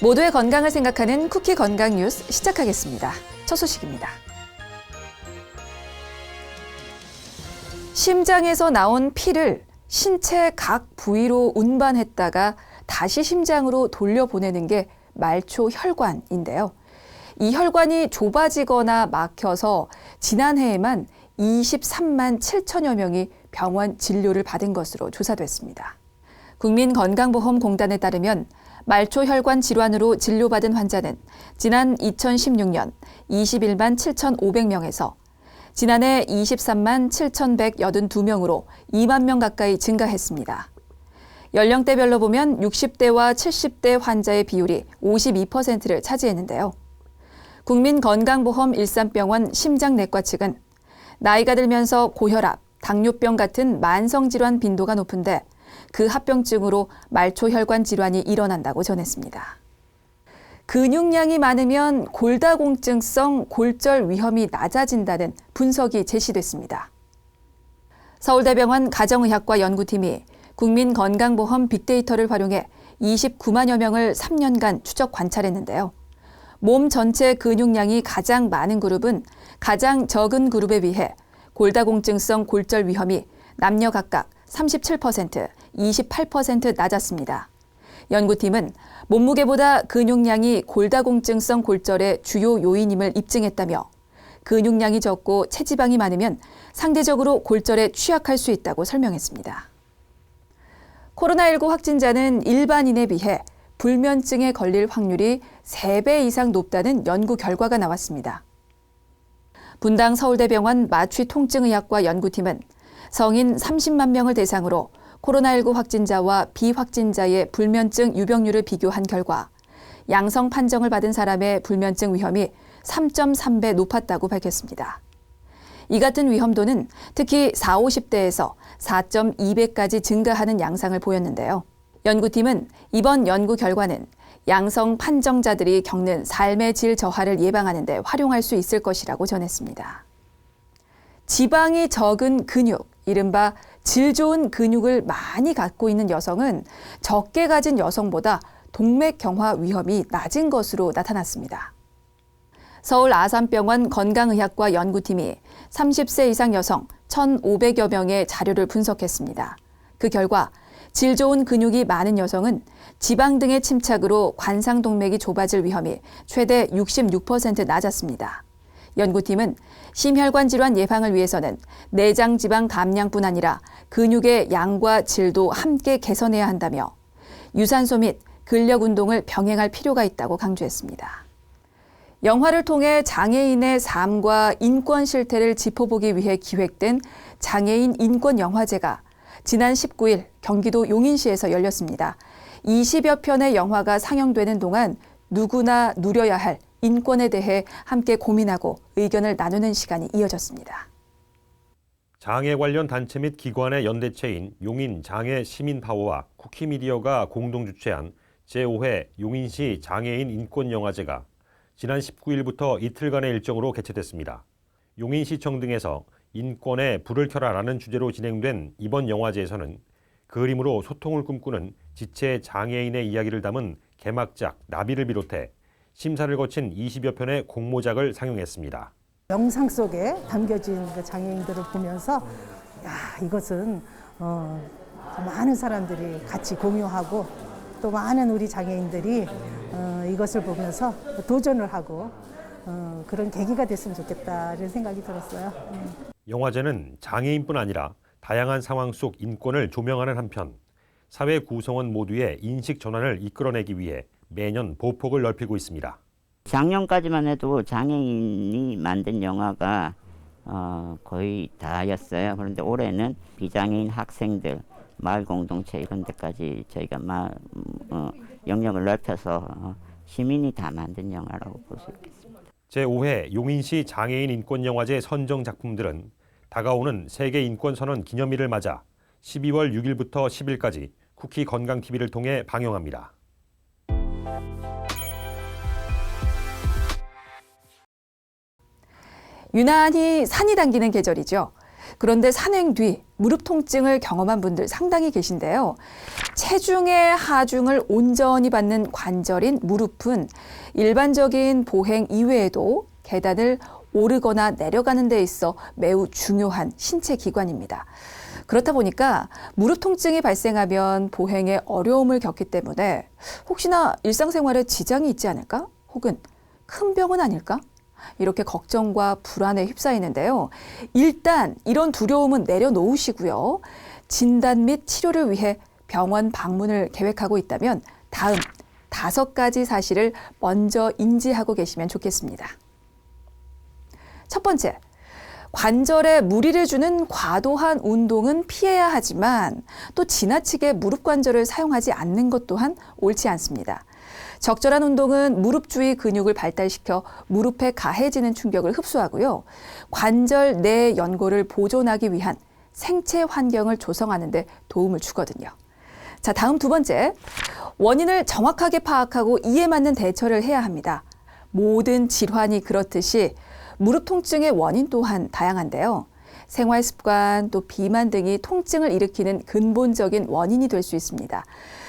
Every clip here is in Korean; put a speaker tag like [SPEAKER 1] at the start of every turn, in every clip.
[SPEAKER 1] 모두의 건강을 생각하는 쿠키 건강 뉴스 시작하겠습니다. 첫 소식입니다. 심장에서 나온 피를 신체 각 부위로 운반했다가 다시 심장으로 돌려보내는 게 말초 혈관인데요. 이 혈관이 좁아지거나 막혀서 지난해에만 23만 7천여 명이 병원 진료를 받은 것으로 조사됐습니다. 국민건강보험공단에 따르면 말초 혈관 질환으로 진료받은 환자는 지난 2016년 21만 7,500명에서 지난해 23만 7,182명으로 2만 명 가까이 증가했습니다. 연령대별로 보면 60대와 70대 환자의 비율이 52%를 차지했는데요. 국민건강보험 일산병원 심장내과 측은 나이가 들면서 고혈압, 당뇨병 같은 만성질환 빈도가 높은데 그 합병증으로 말초혈관 질환이 일어난다고 전했습니다. 근육량이 많으면 골다공증성 골절 위험이 낮아진다는 분석이 제시됐습니다. 서울대병원 가정의학과 연구팀이 국민건강보험 빅데이터를 활용해 29만여 명을 3년간 추적 관찰했는데요. 몸 전체 근육량이 가장 많은 그룹은 가장 적은 그룹에 비해 골다공증성 골절 위험이 남녀 각각 37%, 28% 낮았습니다. 연구팀은 몸무게보다 근육량이 골다공증성 골절의 주요 요인임을 입증했다며 근육량이 적고 체지방이 많으면 상대적으로 골절에 취약할 수 있다고 설명했습니다. 코로나19 확진자는 일반인에 비해 불면증에 걸릴 확률이 3배 이상 높다는 연구 결과가 나왔습니다. 분당 서울대병원 마취통증의학과 연구팀은 성인 30만 명을 대상으로 코로나19 확진자와 비확진자의 불면증 유병률을 비교한 결과 양성 판정을 받은 사람의 불면증 위험이 3.3배 높았다고 밝혔습니다. 이 같은 위험도는 특히 4, 50대에서 4.2배까지 증가하는 양상을 보였는데요. 연구팀은 이번 연구 결과는 양성 판정자들이 겪는 삶의 질 저하를 예방하는 데 활용할 수 있을 것이라고 전했습니다. 지방이 적은 근육, 이른바 질 좋은 근육을 많이 갖고 있는 여성은 적게 가진 여성보다 동맥 경화 위험이 낮은 것으로 나타났습니다. 서울 아산병원 건강의학과 연구팀이 30세 이상 여성 1,500여 명의 자료를 분석했습니다. 그 결과 질 좋은 근육이 많은 여성은 지방 등의 침착으로 관상동맥이 좁아질 위험이 최대 66% 낮았습니다. 연구팀은 심혈관 질환 예방을 위해서는 내장 지방 감량뿐 아니라 근육의 양과 질도 함께 개선해야 한다며 유산소 및 근력 운동을 병행할 필요가 있다고 강조했습니다. 영화를 통해 장애인의 삶과 인권 실태를 짚어보기 위해 기획된 장애인 인권 영화제가 지난 19일 경기도 용인시에서 열렸습니다. 20여 편의 영화가 상영되는 동안 누구나 누려야 할 인권에 대해 함께 고민하고 의견을 나누는 시간이 이어졌습니다.
[SPEAKER 2] 장애 관련 단체 및 기관의 연대체인 용인 장애 시민 파워와 쿠키 미디어가 공동 주최한 제5회 용인시 장애인 인권 영화제가 지난 19일부터 이틀간의 일정으로 개최됐습니다. 용인시청 등에서 인권에 불을 켜라라는 주제로 진행된 이번 영화제에서는 그림으로 소통을 꿈꾸는 지체 장애인의 이야기를 담은 개막작 나비를 비롯해 심사를 거친 20여 편의 공모작을 상영했습니다.
[SPEAKER 3] 영상 속에 담겨진 그 장애인들을 보면서 야 이것은 어, 많은 사람들이 같이 공유하고 또 많은 우리 장애인들이 어, 이것을 보면서 도전을 하고 어, 그런 계기가 됐으면 좋겠다는 생각이 들었어요. 음.
[SPEAKER 2] 영화제는 장애인뿐 아니라 다양한 상황 속 인권을 조명하는 한편 사회 구성원 모두의 인식 전환을 이끌어내기 위해 매년 보폭을 넓히고 있습니다.
[SPEAKER 4] 작년까지만 해도 장애인이 만든 영화가 어, 거의 다였어요. 그런데 올해는 비장애인 학생들, 마을 공동체 이런 데까지 저희가 마, 어, 영역을 넓혀서 어, 시민이 다 만든 영화라고 볼 수 있겠습니다.
[SPEAKER 2] 제5회 용인시 장애인 인권 영화제 선정 작품들은 다가오는 세계 인권 선언 기념일을 맞아 12월 6일부터 10일까지 쿠키 건강TV를 통해 방영합니다.
[SPEAKER 1] 유난히 산이 당기는 계절이죠. 그런데 산행 뒤 무릎 통증을 경험한 분들 상당히 계신데요. 체중의 하중을 온전히 받는 관절인 무릎은 일반적인 보행 이외에도 계단을 오르거나 내려가는 데 있어 매우 중요한 신체 기관입니다. 그렇다 보니까 무릎 통증이 발생하면 보행에 어려움을 겪기 때문에 혹시나 일상생활에 지장이 있지 않을까? 혹은 큰 병은 아닐까? 이렇게 걱정과 불안에 휩싸이는데요. 일단 이런 두려움은 내려놓으시고요. 진단 및 치료를 위해 병원 방문을 계획하고 있다면 다음 다섯 가지 사실을 먼저 인지하고 계시면 좋겠습니다. 첫 번째, 관절에 무리를 주는 과도한 운동은 피해야 하지만 또 지나치게 무릎 관절을 사용하지 않는 것 또한 옳지 않습니다. 적절한 운동은 무릎 주위 근육을 발달시켜 무릎에 가해지는 충격을 흡수하고요. 관절 내 연골을 보존하기 위한 생체 환경을 조성하는 데 도움을 주거든요. 자, 다음 두 번째. 원인을 정확하게 파악하고 이에 맞는 대처를 해야 합니다. 모든 질환이 그렇듯이 무릎 통증의 원인 또한 다양한데요. 생활 습관 또 비만 등이 통증을 일으키는 근본적인 원인이 될 수 있습니다.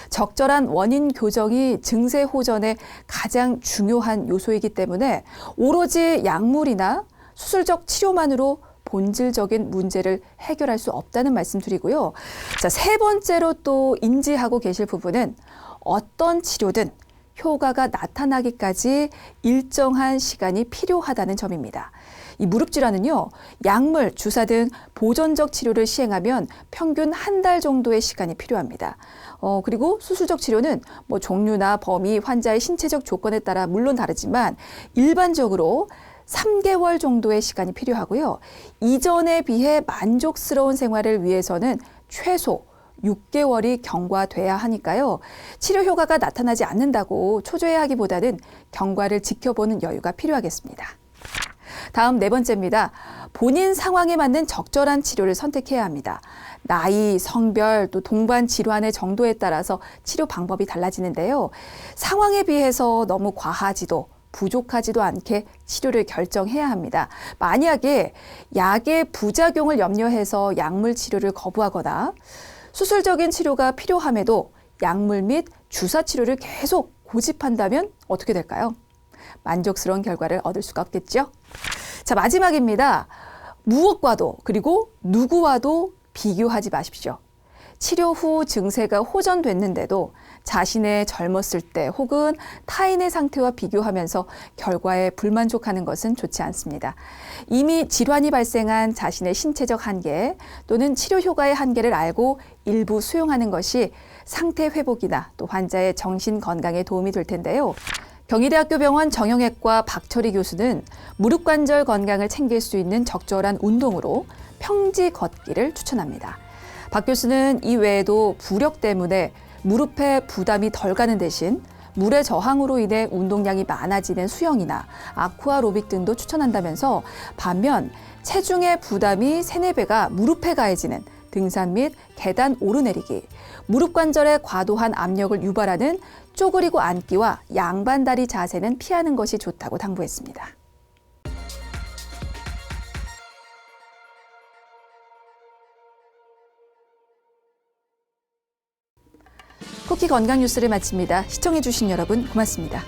[SPEAKER 1] 적절한 원인 교정이 증세 호전의 가장 중요한 요소이기 때문에 오로지 약물이나 수술적 치료만으로 본질적인 문제를 해결할 수 없다는 말씀 드리고요. 자, 세 번째로 또 인지하고 계실 부분은 어떤 치료든 효과가 나타나기까지 일정한 시간이 필요하다는 점입니다. 이 무릎 질환은요, 약물, 주사 등 보존적 치료를 시행하면 평균 한 달 정도의 시간이 필요합니다. 어, 그리고 수술적 치료는 뭐 종류나 범위, 환자의 신체적 조건에 따라 물론 다르지만 일반적으로 3개월 정도의 시간이 필요하고요. 이전에 비해 만족스러운 생활을 위해서는 최소 6개월이 경과돼야 하니까요. 치료 효과가 나타나지 않는다고 초조해하기보다는 경과를 지켜보는 여유가 필요하겠습니다. 다음 네 번째입니다. 본인 상황에 맞는 적절한 치료를 선택해야 합니다. 나이, 성별, 또 동반 질환의 정도에 따라서 치료 방법이 달라지는데요. 상황에 비해서 너무 과하지도 부족하지도 않게 치료를 결정해야 합니다. 만약에 약의 부작용을 염려해서 약물 치료를 거부하거나 수술적인 치료가 필요함에도 약물 및 주사 치료를 계속 고집한다면 어떻게 될까요? 만족스러운 결과를 얻을 수가 없겠죠? 자, 마지막입니다. 무엇과도 그리고 누구와도 비교하지 마십시오. 치료 후 증세가 호전됐는데도 자신의 젊었을 때 혹은 타인의 상태와 비교하면서 결과에 불만족하는 것은 좋지 않습니다. 이미 질환이 발생한 자신의 신체적 한계 또는 치료 효과의 한계를 알고 일부 수용하는 것이 상태 회복이나 또 환자의 정신 건강에 도움이 될 텐데요. 경희대학교 병원 정형외과 박철희 교수는 무릎 관절 건강을 챙길 수 있는 적절한 운동으로 평지 걷기를 추천합니다. 박 교수는 이 외에도 부력 때문에 무릎에 부담이 덜 가는 대신 물의 저항으로 인해 운동량이 많아지는 수영이나 아쿠아로빅 등도 추천한다면서 반면 체중의 부담이 세네 배가 무릎에 가해지는 등산 및 계단 오르내리기, 무릎 관절에 과도한 압력을 유발하는 쪼그리고 앉기와 양반다리 자세는 피하는 것이 좋다고 당부했습니다. 쿠키 건강 뉴스를 마칩니다. 시청해주신 여러분 고맙습니다.